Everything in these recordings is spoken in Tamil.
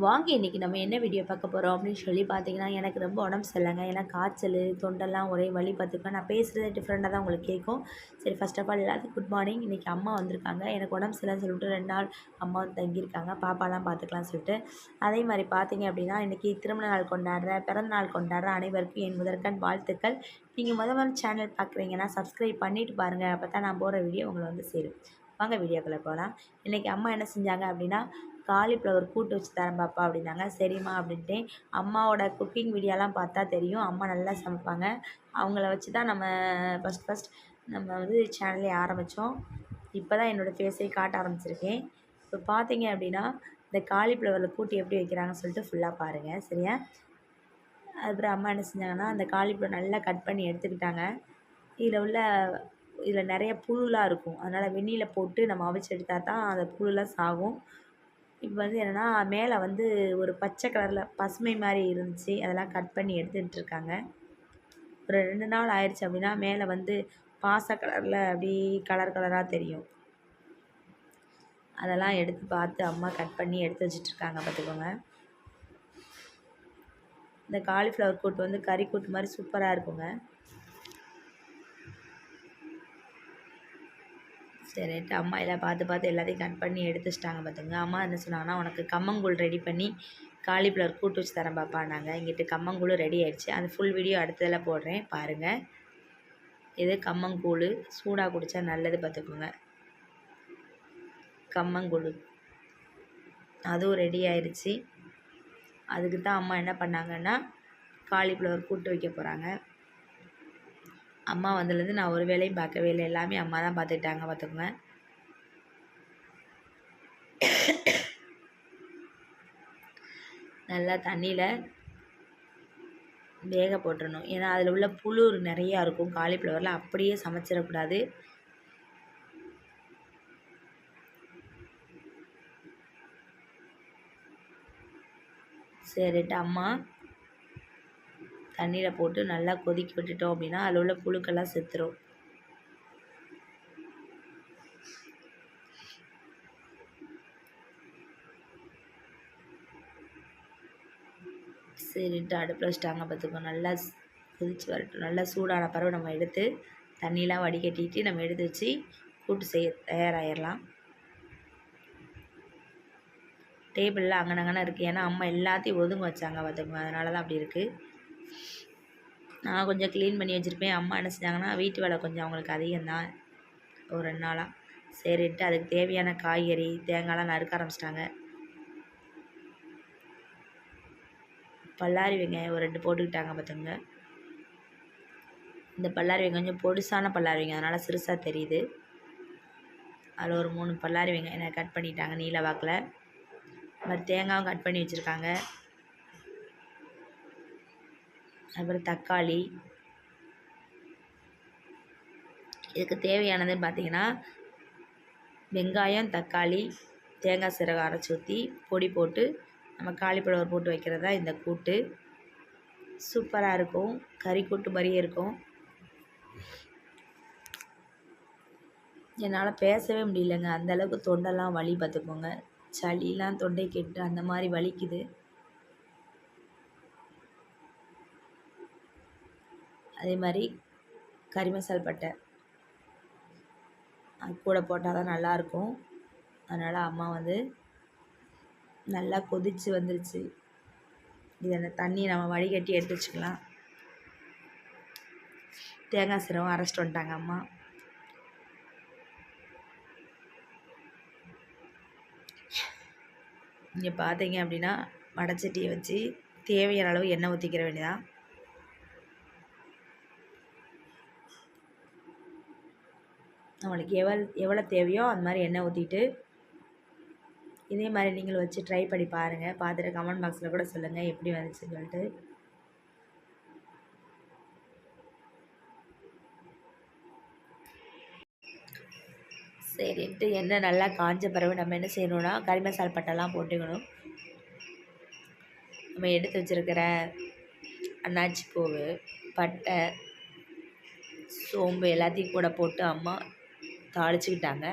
வாங்க இன்றைக்கி நம்ம என்ன வீடியோ பார்க்க போகிறோம் அப்படின்னு சொல்லி பார்த்தீங்கன்னா எனக்கு ரொம்ப உடம்பு சரியில்லைங்க. ஏன்னா காய்ச்சல் தொண்டெல்லாம் ஒரே வழி பார்த்துக்கோ நான் பேசுகிறது டிஃப்ரெண்ட்டாக தான் உங்களுக்கு கேட்கும். சரி ஃபஸ்ட் ஆஃப் ஆல் எல்லாத்துக்கும் குட் மார்னிங் இன்றைக்கி அம்மா வந்திருக்காங்க. எனக்கு உடம்பு சரியில்லைன்னு சொல்லிட்டு ரெண்டு நாள் அம்மா வந்து தங்கியிருக்காங்க. பாப்பாலாம் பார்த்துக்கலாம்னு சொல்லிட்டு. அதே மாதிரி பார்த்தீங்க அப்படின்னா இன்றைக்கி திருமண நாள் கொண்டாடுற பிறந்த நாள் கொண்டாடுற அனைவருக்கும் என் முதற்கண் வாழ்த்துக்கள். நீங்கள் முத முதல் சேனல் பார்க்குறீங்கன்னா சப்ஸ்கிரைப் பண்ணிவிட்டு பாருங்கள் அப்போ தான் நான் போகிற வீடியோ உங்களை வந்து சேரும். வாங்க வீடியோக்குள்ளே போகலாம். இன்றைக்கி அம்மா என்ன செஞ்சாங்க அப்படின்னா காலிஃப்ளவர் கூட்டு வச்சு தரேன் பாப்பா அப்படின்னாங்க. சரிம்மா அப்படின்ட்டு அம்மாவோட குக்கிங் வீடியோலாம் பார்த்தா தெரியும். அம்மா நல்லா சமைப்பாங்க. அவங்கள வச்சு தான் நம்ம ஃபஸ்ட் ஃபஸ்ட் நம்ம வந்து சேனலே ஆரம்பித்தோம் இப்போ தான் என்னோடய ஃபேஸை காட்ட ஆரம்பிச்சிருக்கேன். இப்போ பார்த்தீங்க அப்படின்னா இந்த காலிஃப்ளவரில் கூட்டி எப்படி வைக்கிறாங்கன்னு சொல்லிட்டு ஃபுல்லாக பாருங்கள் சரியா? அதுக்கப்புறம் அம்மா என்ன செஞ்சாங்கன்னா அந்த காலிஃப்ளவர் நல்லா கட் பண்ணி எடுத்துக்கிட்டாங்க. இதில் உள்ள இதில் நிறைய புழுலாம் இருக்கும். அதனால் வெண்ணியில் போட்டு நம்ம அவிச்சு எடுத்தால் தான் அந்த புழுலாம் சாகும். இப்போ வந்து என்னென்னா மேலே வந்து ஒரு பச்சை கலரில் பசுமை மாதிரி இருந்துச்சு. அதெல்லாம் கட் பண்ணி எடுத்துகிட்டு இருக்காங்க. ஒரு ரெண்டு நாள் ஆயிடுச்சு அப்படின்னா மேலே வந்து பாச கலரில் அப்படி கலர் கலராக தெரியும். அதெல்லாம் எடுத்து பார்த்து அம்மா கட் பண்ணி எடுத்து வச்சிட்ருக்காங்க பார்த்துக்கோங்க. இந்த காலிஃப்ளவர் கூட்டு வந்து கறி கூட்டு மாதிரி சூப்பராக இருக்குங்க. சரின்ட்டு அம்மா எல்லாம் பார்த்து பார்த்து எல்லாத்தையும் கட் பண்ணி எடுத்து வச்சிட்டாங்க பார்த்துங்க அம்மா என்ன சொன்னாங்கன்னா உனக்கு கம்மங்கூழ் ரெடி பண்ணி காலிஃப்ளவர் கூட்டு வச்சு தரேன் பாப்பானாங்க இங்கிட்டு கம்மங்கூழ் ரெடி ஆயிடுச்சு. அந்த ஃபுல் வீடியோ அடுத்ததில் போடுறேன். பாருங்கள் இது கம்மங்கூழ். சூடாக குடித்தா நல்லது பார்த்துக்கோங்க கம்மங்கூழ். அதுவும் ரெடி ஆயிடுச்சு. அதுக்கு தான் அம்மா என்ன பண்ணாங்கன்னா காலிஃப்ளவர் கூட்டு வைக்க போகிறாங்க அம்மா வந்ததுலேருந்து நான் ஒரு வேலையும் பார்க்கவே இல்லை. எல்லாமே அம்மா தான் பார்த்துக்கிட்டாங்க பார்த்துக்கோங்க. நல்லா தண்ணியில் வேக போட்டுறணும். ஏன்னா அதில் உள்ள புழு நிறையா இருக்கும். காலிஃப்ளவரில் அப்படியே சமைச்சிடக்கூடாது. சரிட்டு அம்மா தண்ணியில் போட்டு நல்லா கொதிக்க விட்டுட்டோம் அப்படின்னா அதில் உள்ள புழுக்கெல்லாம் செத்துரும். சரின்ட்டு அடுப்பில் வச்சுட்டாங்க பார்த்துக்கோ. நல்லா கொதிச்சு வரட்டும். நல்லா சூடான பறவை நம்ம எடுத்து தண்ணியெலாம் வடிகட்டிட்டு நம்ம எடுத்து வச்சு கூட்டு செய்ய தயாராகிடலாம் டேபிளில் அங்கனங்கன இருக்குது ஏன்னா அம்மா எல்லாத்தையும் ஒதுங்க வச்சாங்க பார்த்துக்கோங்க அதனால தான் அப்படி இருக்குது நான் கொஞ்சம் க்ளீன் பண்ணி வச்சுருப்பேன். அம்மா என்ன செஞ்சாங்கன்னா வீட்டு வேலை கொஞ்சம் அவங்களுக்கு அதிகம்தான். ஒரு ரெண்டு நாளாக சரின்ட்டு அதுக்கு தேவையான காய்கறி தேங்காய்லாம் நறுக்க ஆரம்பிச்சிட்டாங்க. பல்லாரி வெங்காயம் ஒரு ரெண்டு போட்டுக்கிட்டாங்க பார்த்துங்க இந்த பல்லாரி வெங்காயம் கொஞ்சம் பொடுசான பல்லாரி வெங்காயம். அதனால் சிறுசாக தெரியுது. அதில் ஒரு மூணு பல்லாரி வெங்காயம் கட் பண்ணிட்டாங்க. நீல வாக்கில். மாதிரி தேங்காயும் கட் பண்ணி வச்சுருக்காங்க. அப்புறம் தக்காளி. இதுக்கு தேவையானதுன்னு பார்த்தீங்கன்னா வெங்காயம் தக்காளி தேங்காய் சீரகம் அரைச்சி ஊற்றி பொடி போட்டு நம்ம காலிஃப்ளவர் போட்டு வைக்கிறது தான் இந்த கூட்டு. சூப்பராக இருக்கும். கறி கூட்டு மாதிரியே இருக்கும். என்னால் பேசவே முடியலங்க. அந்தளவுக்கு தொண்டெல்லாம் வலி பார்த்துக்கோங்க சளிலாம் தொண்டை கெட்டு அந்த மாதிரி வலிக்குது. அதே மாதிரி கறி மசால் பட்டை. அது கூட போட்டால் தான் நல்லாயிருக்கும். அதனால் அம்மா வந்து நல்லா கொதித்து வந்துருச்சு. இதை அந்த தண்ணியை நம்ம வடிகட்டி எடுத்து வச்சுக்கலாம். தேங்காய் சிரவம் அரைச்சிட்டு வந்துட்டாங்க அம்மா. இங்கே பார்த்தீங்க அப்படின்னா வடச்சட்டியை வச்சு தேவையான அளவு எண்ணெய் ஊற்றிக்கிற வேண்டியதான் உங்களுக்கு எவ்வளோ எவ்வளோ தேவையோ அந்த மாதிரி எண்ணெய் ஊற்றிட்டு இதே மாதிரி நீங்களும் வச்சு ட்ரை பண்ணி பாருங்கள் பார்த்துட்டு கமெண்ட் பாக்ஸில் கூட சொல்லுங்கள் எப்படி வந்துச்சுன்னு சொல்லிட்டு. சரின்ட்டு எண்ணெய் நல்லா காஞ்ச பிறகு நம்ம என்ன செய்யணும்னா கறி மசால் பட்டெல்லாம் போட்டுக்கணும். நம்ம எடுத்து வச்சுருக்கிற அன்னாச்சி பூவு பட்டை சோம்பு எல்லாத்தையும் கூட போட்டு அம்மா தாளிச்சுக்கிட்டாங்க.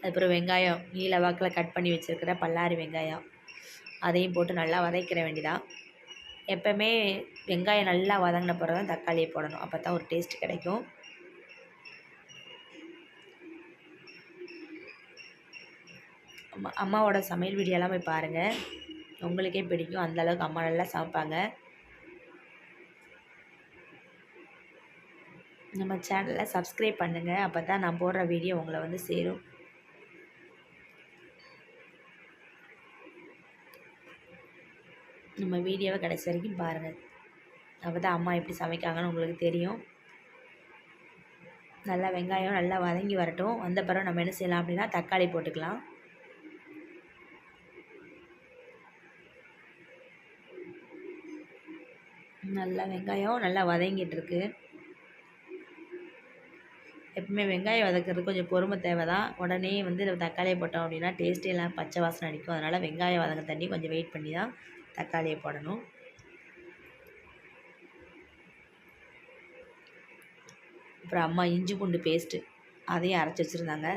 அதுக்கப்புறம் வெங்காயம் நீல வாக்கில் கட் பண்ணி வச்சுருக்கிற பல்லாரி வெங்காயம் அதையும் போட்டு நல்லா வதக்கிற வேண்டிதான் எப்போவுமே வெங்காயம் நல்லா வதங்கின பிறகு தான் தக்காளியை போடணும். அப்போ தான் ஒரு டேஸ்ட் கிடைக்கும். அம்மா அம்மாவோட சமையல் வீடியோலாம் போய் பாருங்கள் உங்களுக்கே பிடிக்கும். அந்தளவுக்கு அம்மா நல்லா சமைப்பாங்க. நம்ம சேனலை சப்ஸ்கிரைப் பண்ணுங்கள் அப்போ தான் நான் போடுற வீடியோ உங்களை வந்து சேரும். நம்ம வீடியோவை கடைசி வரைக்கும் பாருங்கள் அப்போ தான் அம்மா எப்படி சமைக்காங்கன்னு உங்களுக்கு தெரியும். நல்லா வெங்காயம் நல்லா வதங்கி வரட்டும். வந்த பிறகு நம்ம என்ன செய்யலாம் அப்படின்னா தக்காளி போட்டுக்கலாம். நல்லா வெங்காயம் நல்லா வதங்கிட்டுருக்கு எப்பவுமே வெங்காயம் வதக்கிறது கொஞ்சம் பொறுமை தேவை தான் உடனே வந்து நம்ம தக்காளியை போட்டோம் அப்படின்னா டேஸ்ட்டே எல்லாம் பச்சை வாசனை அடிக்கும். அதனால் வெங்காயம் வதங்க தண்ணி கொஞ்சம் வெயிட் பண்ணி தான் தக்காளியை போடணும். அப்புறம் அம்மா இஞ்சி பூண்டு பேஸ்ட்டு அதையும் அரைச்சி வச்சுருந்தாங்க.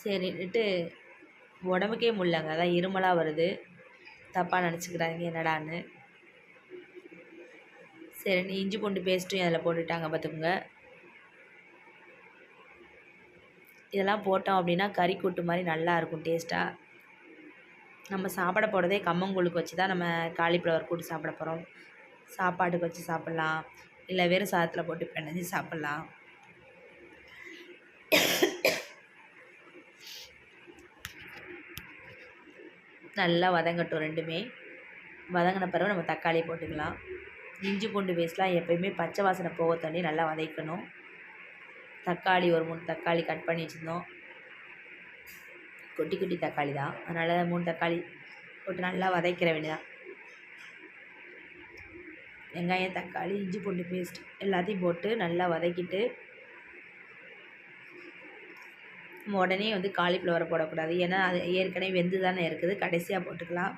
சரின்னுட்டு உடம்புக்கே முடியலங்க. அதான் இருமலாக வருது. தப்பாக நினச்சிக்கிறாங்க. என்னடான்னு. சரி இஞ்சி பூண்டு பேஸ்ட்டும் அதில் போட்டுட்டாங்க பார்த்துக்கோங்க இதெல்லாம் போட்டோம் அப்படின்னா கறி கூட்டு மாதிரி நல்லாயிருக்கும் டேஸ்ட்டாக நம்ம சாப்பிட போகிறதே கம்மங்கூழுக்கு வச்சு தான் நம்ம காலிஃப்ளவர் கூட்டு சாப்பிட போகிறோம் சாப்பாட்டுக்கு வச்சு சாப்பிட்லாம். இல்லை வெறும் சாதத்தில் போட்டு பிணைஞ்சி சாப்பிட்லாம். நல்லா வதங்கட்டும் ரெண்டுமே. வதங்கின பிறகு நம்ம தக்காளி போட்டுக்கலாம். இஞ்சி பூண்டு பேஸ்ட்லாம் எப்போயுமே பச்சை வாசனை போக தண்ணி நல்லா வதக்கணும். தக்காளி ஒரு மூணு தக்காளி கட் பண்ணி வச்சுருந்தோம். குட்டி குட்டி தக்காளி தான். அதனால் மூணு தக்காளி போட்டு நல்லா வதக்கிற வேண்டியதான் வெங்காயம் தக்காளி இஞ்சி பூண்டு பேஸ்ட் எல்லாத்தையும் போட்டு நல்லா வதக்கிட்டு நம்ம உடனே வந்து காலிஃப்ளவரை போடக்கூடாது. ஏன்னா அது ஏற்கனவே வெந்து தானே இருக்குது. கடைசியாக போட்டுக்கலாம்.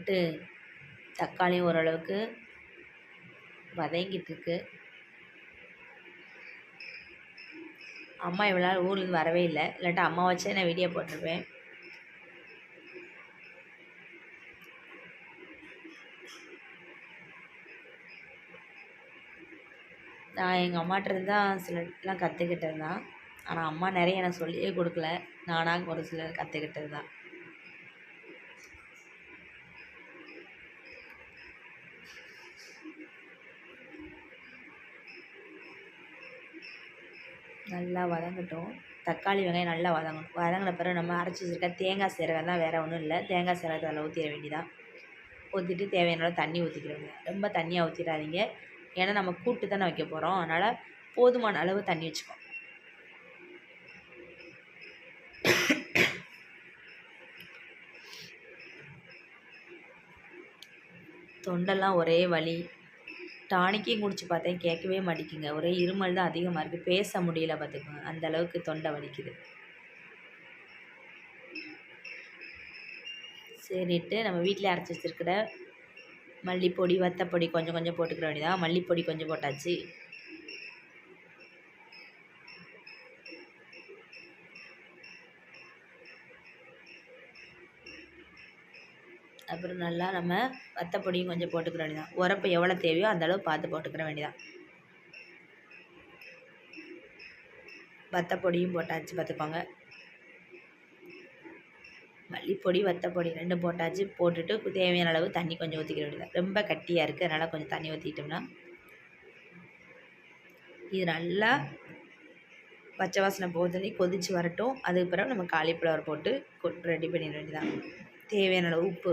சரின்ட்டு தக்காளியும் ஓரளவுக்கு வதங்கிட்டுருக்கு. அம்மா இவ்வளோ நாள் ஊர்லேருந்து வரவே இல்லை. இல்லாட்டா அம்மா வச்சே நான் வீடியோ போட்டிருப்பேன். நான் எங்கள் அம்மாட்டிருந்து தான் சிலர்லாம் கற்றுக்கிட்டது தான் ஆனால் அம்மா நிறைய எனக்கு சொல்லியே கொடுக்கல. நானாக ஒரு சிலர் கற்றுக்கிட்டது தான் நல்லா வதங்கட்டும். தக்காளி வெங்காயம் நல்லா வதங்கணும். வதங்கின பிறகு நம்ம அரைச்சி வச்சுருக்க தேங்காய் சீரகம் தான் வேறு ஒன்றும் இல்லை. தேங்காய் சீரகத்தை அதில் ஊற்றிட வேண்டியதான் ஊற்றிட்டு தேவையான அளவு தண்ணி ஊற்றிக்கிறோங்க ரொம்ப தண்ணியாக ஊற்றிடாதீங்க ஏன்னா நம்ம கூட்டு தானே வைக்க போகிறோம் அதனால் போதுமான அளவு தண்ணி வச்சுக்கோம் தொண்டெல்லாம் ஒரே வலி. டானிக்கையும் குடிச்சு பார்த்தேன். கேட்கவே மாட்டேங்குங்க. ஒரே இருமல் தான் அதிகமாக இருக்குது பேச முடியல பார்த்துக்கோங்க. அந்த அளவுக்கு தொண்டை வலிக்குது. சரிட்டு நம்ம வீட்டில் அரைச்சி வச்சுருக்கிற மல்லிப்பொடி வத்தப்பொடி கொஞ்சம் கொஞ்சம் போட்டுக்கிற வேண்டியதான் மல்லிப்பொடி கொஞ்சம் போட்டாச்சு. அப்புறம் நல்லா நம்ம வத்தப்பொடியும் கொஞ்சம் போட்டுக்கிற வேண்டியதான் உரப்பு எவ்வளோ தேவையோ அந்தளவு பார்த்து போட்டுக்கிற வேண்டியதான் வத்தப்பொடியும் போட்டாச்சு பார்த்துப்பாங்க மல்லிப்பொடி வத்தப்பொடி ரெண்டும் போட்டாச்சு. போட்டுட்டு தேவையான அளவு தண்ணி கொஞ்சம் ஊற்றிக்கிற வேண்டியதான் ரொம்ப கட்டியாக இருக்குது அதனால் கொஞ்சம் தண்ணி ஊற்றிட்டோம்னா இது நல்லா பச்சை வாசனை போகுதுன்னு கொதித்து வரட்டும். அதுக்கு பிறகு நம்ம காலிஃப்ளவர் போட்டு ரெடி பண்ணிட வேண்டியதான் தேவையான அளவு உப்பு.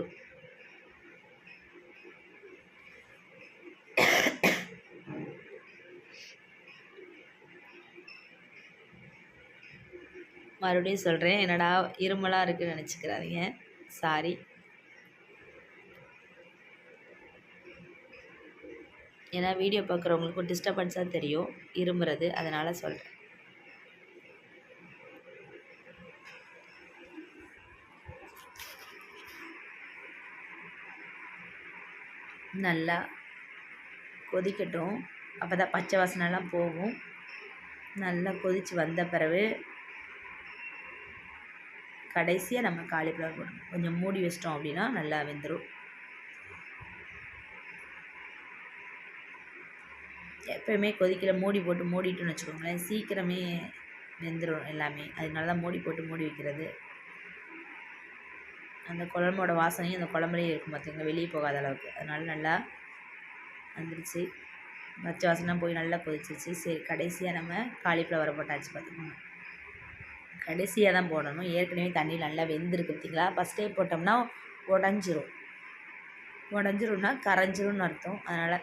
மறுபடியும் சொல்கிறேன் என்னடா இருமலாக இருக்குன்னு நினச்சிக்கிறாதீங்க. சாரி ஏன்னா வீடியோ பார்க்குறவங்களுக்கும் டிஸ்டர்பன்ஸாக தெரியும். இருமுறது. அதனால் சொல்கிறேன் நல்லா கொதிக்கட்டும். அப்போ தான் பச்சை வாசனைலாம் போகும். நல்லா கொதித்து வந்த பிறகு கடைசியாக நம்ம காலிஃப்ளவர் போடணும். கொஞ்சம் மூடி வச்சிட்டோம் அப்படின்னா நல்லா வெந்துடும் எப்போயுமே கொதிக்கிற மூடி போட்டு மூடிட்டுன்னு வச்சுக்கோங்களேன் சீக்கிரமே வெந்துடும் எல்லாமே. அதனால தான் மூடி போட்டு மூடி வைக்கிறது. அந்த குழம்போட வாசனையும் அந்த குழம்புலேயே இருக்கும் பார்த்துக்கோங்க வெளியே போகாத அளவுக்கு. அதனால் நல்லா வந்துடுச்சு பச்சை வாசனை போய் நல்லா கொதிச்சிச்சு சரி கடைசியாக நம்ம காலிஃப்ளவரை போட்டாச்சு பார்த்துக்கோங்க கடைசியாக தான் போடணும். ஏற்கனவே தண்ணி நல்லா வெந்திருக்கு பார்த்தீங்களா ஃபஸ்ட்டே போட்டோம்னா உடஞ்சிரும். உடஞ்சிரும்னா கரைஞ்சிரும்னு அர்த்தம். அதனால்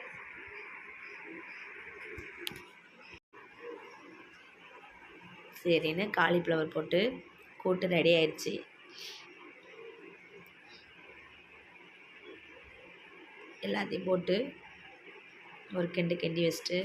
சரின்னு காலிஃப்ளவர் போட்டு கூட்டு ரெடி ஆயிடுச்சு எல்லாத்தையும் போட்டு ஒரு கிண்டு கிண்டி வச்சுட்டு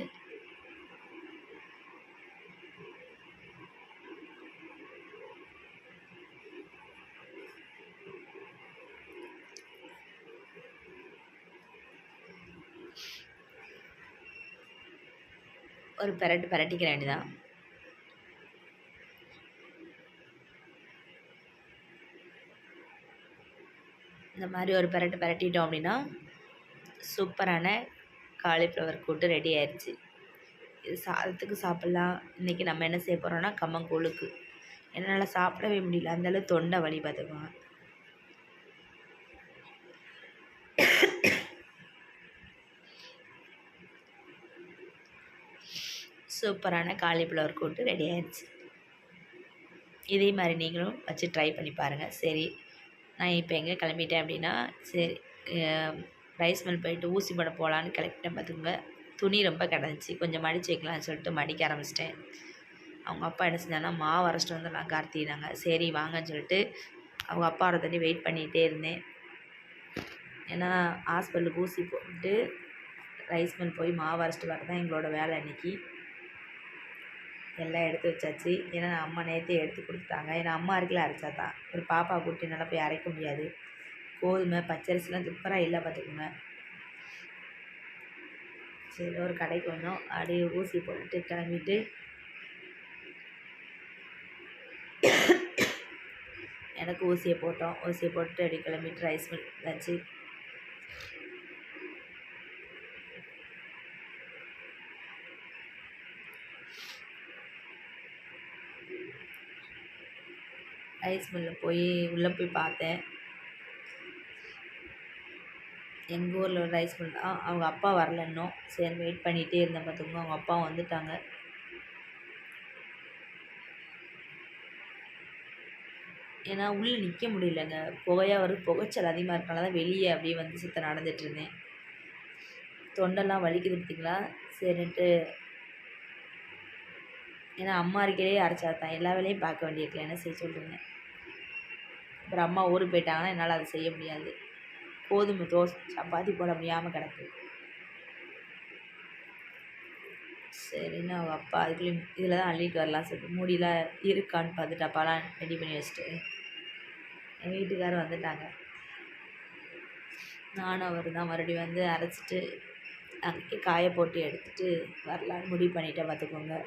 ஒரு பெரட்டு பெரட்டிக்கிற வேண்டியதான் இந்த மாதிரி ஒரு பெரட்டு பெரட்டிட்டோம் அப்படின்னா சூப்பரான காலிஃப்ளவர் கூட்டு ரெடி ஆயிடுச்சு இது சாதத்துக்கு சாப்பிட்லாம். இன்றைக்கி நம்ம என்ன செய்ய போகிறோன்னா கம்மங்கூழுக்கு. என்னால் சாப்பிடவே முடியல. அந்தளவு தொண்டை வலி பார்த்துக்குவாங்க சூப்பரான காலிஃப்ளவர் கூட்டு ரெடி ஆயிடுச்சு. இதே மாதிரி நீங்களும் வச்சு ட்ரை பண்ணி பாருங்கள் சரி நான் இப்போ எங்கே கிளம்பிட்டேன் அப்படின்னா சரி ரைஸ் மில் போயிட்டு ஊசி போட போகலான்னு கிளம்பிட்டேன் பார்த்துக்கோங்க துணி ரொம்ப கிடந்துச்சு. கொஞ்சம் மடித்து வைக்கலாம்னு சொல்லிட்டு மடிக்க ஆரம்பிச்சிட்டேன். அவங்க அப்பா என்ன செஞ்சாங்கன்னா மாவு அரைச்சிட்டு வந்துடலாம் கார்த்தினாங்க சரி வாங்கன்னு சொல்லிட்டு அவங்க அப்பா வர தண்ணி வெயிட் பண்ணிகிட்டே இருந்தேன். ஏன்னா ஹாஸ்பிட்டலுக்கு ஊசி போட்டு ரைஸ் மில் போய் மாவு அரைச்சிட்டு வர தான் எங்களோட வேலை அன்றைக்கி எல்லாம் எடுத்து வச்சாச்சு. ஏன்னா அம்மா நேற்றே எடுத்து கொடுத்துட்டாங்க. ஏன்னா அம்மா அரைக்கல அரைச்சா தான். ஒரு பாப்பா கூட்டி என்னால் போய் அரைக்க முடியாது. கோதுமை பச்சரிசிலாம் சூப்பராக இல்லை பார்த்துக்கோங்க. சரி ஒரு கடைக்கு வந்தோம். அப்படியே ஊசி போட்டுட்டு கிளம்பிட்டு எனக்கு ஊசியை போட்டோம். ஊசியை போட்டு அப்படி கிளம்பிட்டு ரைஸ் மில் வச்சு ரைஸ் மில்லில் போய் உள்ளே போய் பார்த்தேன். எங்கள் ஊரில் ஒரு ரைஸ் மில் தான் அவங்க அப்பா வரல இன்னும். சரி வெயிட் பண்ணிகிட்டே இருந்தேன் பார்த்துக்கோங்க அவங்க அப்பா வந்துட்டாங்க. ஏன்னா உள்ளே நிற்க முடியலங்க. புகையாக வரும் புகைச்சல் அதிகமாக இருக்கனால தான் வெளியே அப்படியே வந்து சுத்த நடந்துகிட்ருந்தேன் தொண்டெல்லாம் வலிக்குது பார்த்தீங்களா சரின்ட்டு ஏன்னா அம்மா இருக்கையிலே அரைச்சா தான் எல்லா வேலையும் பார்க்க வேண்டியிருக்கல. என்ன செய்ய சொல்லுங்கள் அப்புறம் அம்மா ஊருக்கு போயிட்டாங்கன்னா என்னால் அதை செய்ய முடியாது. கோதுமை தோசை சப்பாத்தி போட முடியாமல் கிடக்கு. சரின்னு அவங்க அப்பா அதுக்குள்ளேயும் இதில் தான் அள்ளிட்டு வரலாம் சொல்லிட்டு மூடிலாம் இருக்கான்னு பார்த்துட்டு அப்பாலாம் ரெடி பண்ணி வச்சுட்டு என் வீட்டுக்காரர் வந்துட்டாங்க. நானும் அவர் தான் மறுபடியும் வந்து அரைச்சிட்டு அங்கே காய போட்டு எடுத்துகிட்டு வரலான்னு முடிவு பண்ணிட்டேன் பார்த்துக்கோங்க.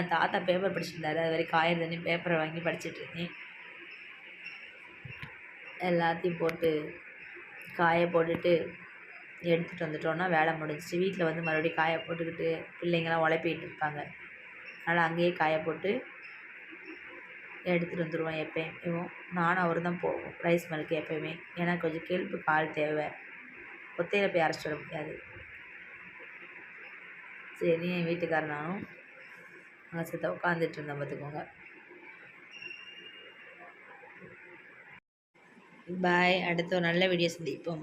தாத்தா பேப்பர் படிச்சிருந்தாரு. அது வரைக்கும் காயிறு தண்ணி பேப்பரை வாங்கி படிச்சுட்டு இருந்தேன். எல்லாத்தையும் போட்டு காய போட்டுட்டு எடுத்துகிட்டு வந்துட்டோன்னா வேலை முடிஞ்சிச்சு. வீட்டில் வந்து மறுபடியும் காய போட்டுக்கிட்டு பிள்ளைங்களாம் உழைப்பிக்கிட்டு இருப்பாங்க. அதனால் அங்கேயே காய போட்டு எடுத்துகிட்டு வந்துடுவோம் எப்பயும். நானும் அவர் தான் போவோம். ரைஸ் மில்க்கு எப்போயுமே. ஏன்னா கொஞ்சம் கெல்ப்பு கால் தேவை. ஒத்தையில் போய் அரைச்சிட்டு வர முடியாது. சரி என் வீட்டுக்காரனாலும் நானும் அங்கே உட்காந்துட்டு இருந்தேன் பார்த்துக்கோங்க. பாய் அடுத்த ஒரு நல்ல வீடியோ சந்திப்போம்.